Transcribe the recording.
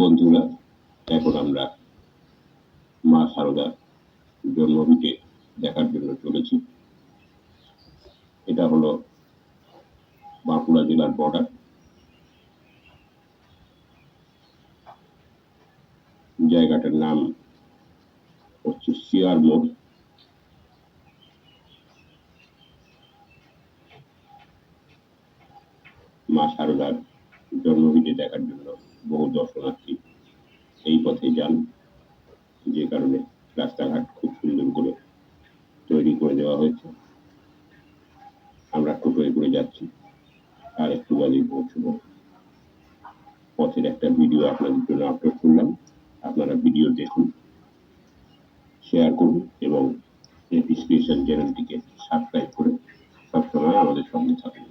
বন্ধুরা, এখন আমরা মা সারদার জন্মভিটে দেখার জন্য চলেছি। এটা হলো বাঁকুড়া জেলার বর্ডার জায়গাটার নাম হচ্ছে শিয়ার মোড়। মা সারদার জন্মভিটে দেখার জন্য বহু দর্শনার্থী এই পথে যান, যে কারণে রাস্তাঘাট খুব সুন্দর করে তৈরি করে দেওয়া হয়েছে। আমরা টোটোয় করে যাচ্ছি আর একটু বাজে পৌঁছবো। পথের একটা ভিডিও আপনাদের জন্য আপলোড করলাম। আপনারা ভিডিও দেখুন, শেয়ার করুন এবং এপি স্পেশাল চ্যানেলটিকে সাবস্ক্রাইব করে সবসময় আমাদের সঙ্গে থাকুন।